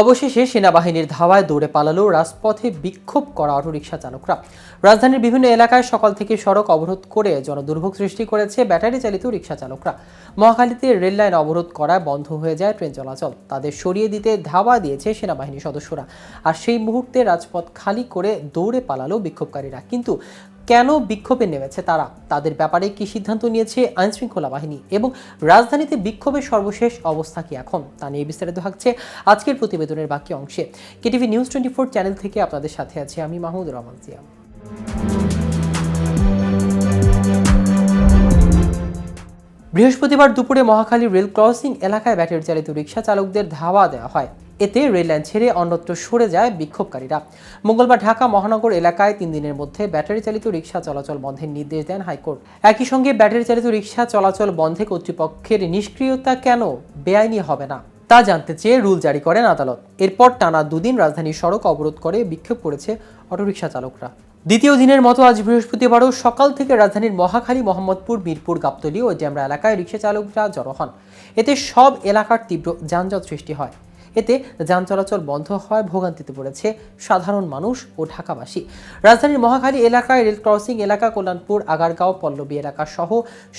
অবশেষে সেনাবাহিনীর ধাওয়ায় দৌড়ে পালালো রাজপথে বিক্ষোভ করা অটোরিকশা চালকরা। রাজধানীর বিভিন্ন এলাকায় সকাল থেকে সড়ক অবরোধ করে জনদুর্ভোগ সৃষ্টি করেছে ব্যাটারি চালিত রিকশা চালকরা। মহাখালীতে রেল লাইন অবরোধ করায় বন্ধ হয়ে যায় ট্রেন চলাচল। তাদের সরিয়ে দিতে ধাওয়া দিয়েছে সেনাবাহিনীর সদস্যরা। আর সেই মুহূর্তে রাজপথ খালি করে দৌড়ে পালালো বিক্ষোভকারীরা। কিন্তু কেন বিক্ষোভে নেমেছে তারা? তাদের ব্যাপারে কি সিদ্ধান্ত নিয়েছে আইনশৃঙ্খলা বাহিনী? এবং রাজধানীতে বিক্ষোভের সর্বশেষ অবস্থা কি এখন? তা নিয়ে বিস্তারিত থাকছে আজকের প্রতিবেদনের বাকি অংশে। KTV news twenty four channel থেকে আপনাদের সাথে আছি আমি মাহমুদ রহমান জিয়া। বৃহস্পতিবার দুপুরে মহাখালী রেল ক্রসিং এলাকায় ব্যাটারি চালিত রিক্সা চালকদের ধাওয়া দেওয়া হয়। এতে রেল লাইন ছেড়ে অন্যত্র সরে যায় বিক্ষোভকারীরা। মঙ্গলবার ঢাকা মহানগর এলাকায় তিন দিনের মধ্যে ব্যাটারি চালিত রিক্সা চলাচল বন্ধের নির্দেশ দেন হাইকোর্ট। একই সঙ্গে ব্যাটারি চালিত রিক্সা চলাচল বন্ধে কর্তৃপক্ষের নিষ্ক্রিয়তা কেন বেআইনি হবে না, তা জানতে চেয়ে রুল জারি করেন আদালত। এরপর টানা দুদিন রাজধানীর সড়ক অবরোধ করে বিক্ষোভ করেছে অটোরিকশা চালকরা। দ্বিতীয় দিনের মতো আজ বৃহস্পতিবারও সকাল থেকে রাজধানীর মহাখালী, মোহাম্মদপুর, মিরপুর, গাবতলী ও ড্যামরা এলাকায় রিক্সা চালকরা জড়ো হন। এতে সব এলাকার তীব্র যানজট সৃষ্টি হয়। এতে যান চলাচল বন্ধ হয় ভোগান্তিতে পড়েছে সাধারণ মানুষ ও ঢাকাবাসী। রাজধানীর মহাখালী এলাকায় রেল ক্রসিং এলাকা কল্যাণপুর, আগারগাঁও, পল্লবী এলাকা সহ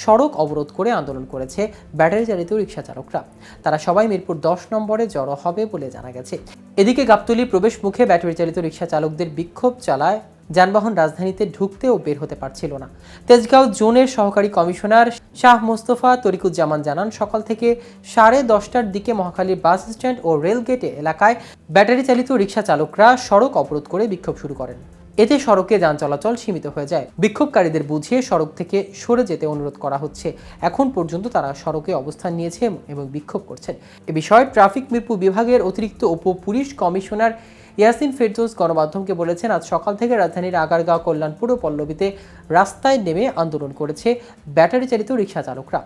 সড়ক অবরোধ করে আন্দোলন করেছে ব্যাটারি চালিত রিক্সা চালকরা। তারা সবাই মিরপুর দশ নম্বরে জড়ো হবে বলে জানা গেছে। এদিকে গাবতলি প্রবেশ মুখে ব্যাটারি চালিত রিক্সা চালকদের বিক্ষোভ চালায় যানবাহন রাজধানীতে ঢুকতেও বের হতে পারছিল না। তেজগাঁও জোনের সহকারী কমিশনার শাহ মোস্তফা তরিকুজ্জামান জানান, সকাল থেকে সাড়ে দশটার দিকে মহাখালীর বাস স্ট্যান্ড ও রেল গেটে এলাকায় ব্যাটারি চালিত রিক্সা চালকরা সড়ক অবরোধ করে বিক্ষোভ শুরু করেন। এতে সড়কে যান চলাচল সীমিত হয়ে যায়। বিক্ষোভকারীদের বুঝিয়ে সড়ক থেকে সরে যেতে অনুরোধ করা হচ্ছে। এখন পর্যন্ত তারা সড়কে অবস্থান নিয়েছে এবং বিক্ষোভ করছেন। এ বিষয়ে ট্রাফিক মিরপুর বিভাগের অতিরিক্ত উপ পুলিশ কমিশনার ইয়াসিন ফেরদৌস গণমাধ্যমকে বলেছেন, আজ সকাল থেকে রাজধানীর আগারগাঁও কল্যাণপুর ও পল্লবীতে রাস্তায় নেমে আন্দোলন করেছে ব্যাটারি চালিত রিক্সা চালকরা।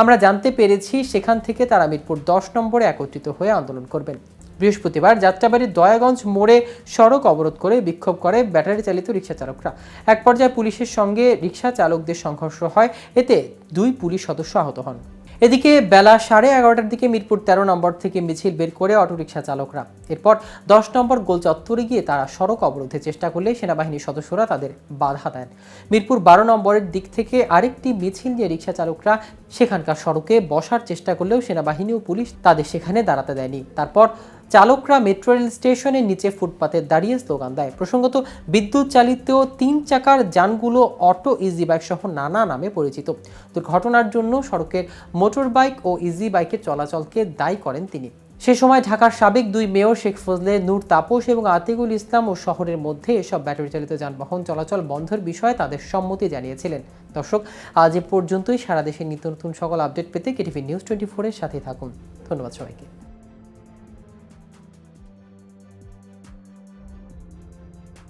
আমরা জানতে পেরেছি, সেখান থেকে তারা মিরপুর দশ নম্বরে একত্রিত হয়ে আন্দোলন করবেন। বৃহস্পতিবার যাত্রাবাড়ির দয়াগঞ্জ মোড়ে সড়ক অবরোধ করে বিক্ষোভ করে ব্যাটারি চালিত রিক্সা চালকরা। এক পর্যায়ে পুলিশের সঙ্গে রিক্সা চালকদের সংঘর্ষ হয়, এতে দুই পুলিশ সদস্য আহত হন। এদিকে বেলা সাড়ে এগারোটার দিকে মিরপুর তেরো নম্বর থেকে মিছিল বের করে অটোরিকশা চালকরা। এরপর দশ নম্বর গোল চত্বরে গিয়ে তারা সড়ক অবরোধের চেষ্টা করলে সেনাবাহিনীর সদস্যরা তাদের বাধা দেন। মিরপুর বারো নম্বরের দিক থেকে আরেকটি মিছিল নিয়ে রিক্সা চালকরা সেখানকার সড়কে বসার চেষ্টা করলেও সেনাবাহিনী ও পুলিশ তাদের সেখানে দাঁড়াতে দেয়নি। তারপর চালকরা মেট্রো রেল স্টেশনের নিচে ফুটপাতে দাঁড়িয়ে স্লোগান দেয়। প্রসঙ্গত, বিদ্যুৎ চালিত তিন চাকার যানগুলো অটো ইজি বাইক সহ নানা নামে পরিচিত। দুর্ঘটনার জন্য সড়কের মোটর বাইক ও ইজি বাইকের চলাচলকে দায়ী করেন তিনি। সে সময় ঢাকার সাবেক দুই মেয়র শেখ ফজলে, নূর তাপস এবং আতিকুল ইসলাম ও শহরের মধ্যে এসব ব্যাটারি চালিত যানবাহন চলাচল বন্ধের বিষয়ে তাদের সম্মতি জানিয়েছিলেন। দর্শক, আজ এ পর্যন্তই। সারা দেশের নিত্য নতুন সকল আপডেট পেতে কেটিভি নিউজ টোয়েন্টি ফোরের সাথে থাকুন। ধন্যবাদ সবাইকে।